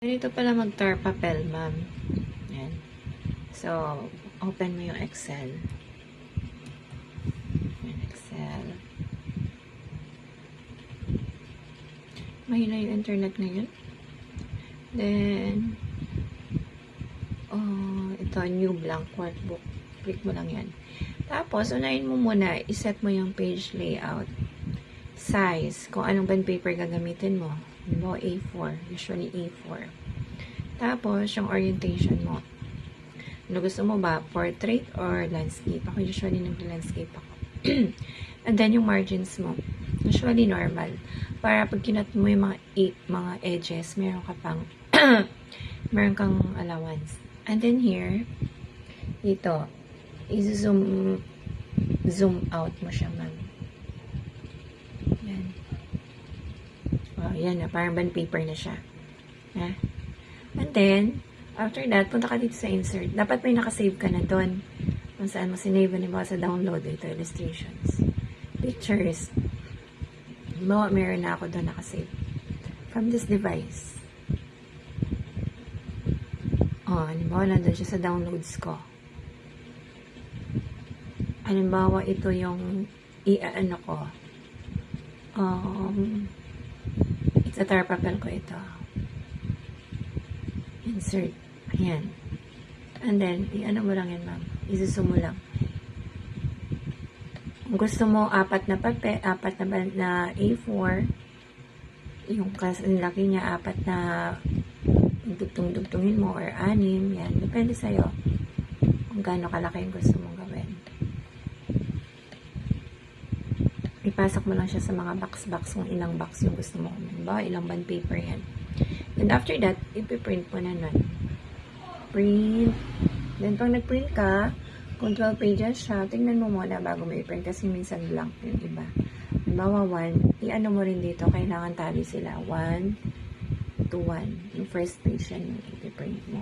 Ganito pala mag-tar papel, ma'am. Yan. So, open mo yung Excel. Yan, Excel. Mahina yung internet ngayon. Then, oh, ito, new blank workbook. Click mo lang yan. Tapos, unahin mo muna, iset mo yung page layout. Size, kung anong band paper gagamitin mo. Mo A4, usually A4. Tapos, yung orientation mo. Ano gusto mo ba? Portrait or landscape? Ako usually nag-landscape ako. And then, yung margins mo. Usually normal. Para pag kinat mo yung mga, eight, mga edges, meron ka pang meron kang allowance. And then here, dito, i-zoom zoom out mo siya, ma'am. Yan. Oh, yan na. Parang band paper na siya. Ha? And then, after that, punta ka dito sa insert. Dapat may nakasave ka na doon. Kung saan mo sinave ni sa download dito, illustrations. Pictures. Halimbawa, meron na ako doon nakasave. From this device. Oh, halimbawa, nandun siya sa downloads ko. Halimbawa, ito yung i-ano ko. Um, it's a tar papel ko ito. Insert. Ayan. And then, i-ano mo lang yan, ma'am. Isusumo lang. Kung gusto mo, apat na papel, apat na, na A4, yung kas ang laki niya, apat na dugtong-dugtungin mo or anim, yan. Depende sa'yo kung gaano kalaki yung gusto mong gawin. Ipasok mo lang siya sa mga box-box kung ilang box yung gusto mo. Halimbawa, ilang band paper yan. And after that, ipiprint mo na nun. Print. Then, pag nag-print ka, kung 12 pages siya, tingnan mo muna bago mo i-print kasi minsan blank yung iba. Halimbawa, 1, i-ano mo rin dito, kailangan tali sila. 1 to 1. Yung first page yan yung ipiprint mo.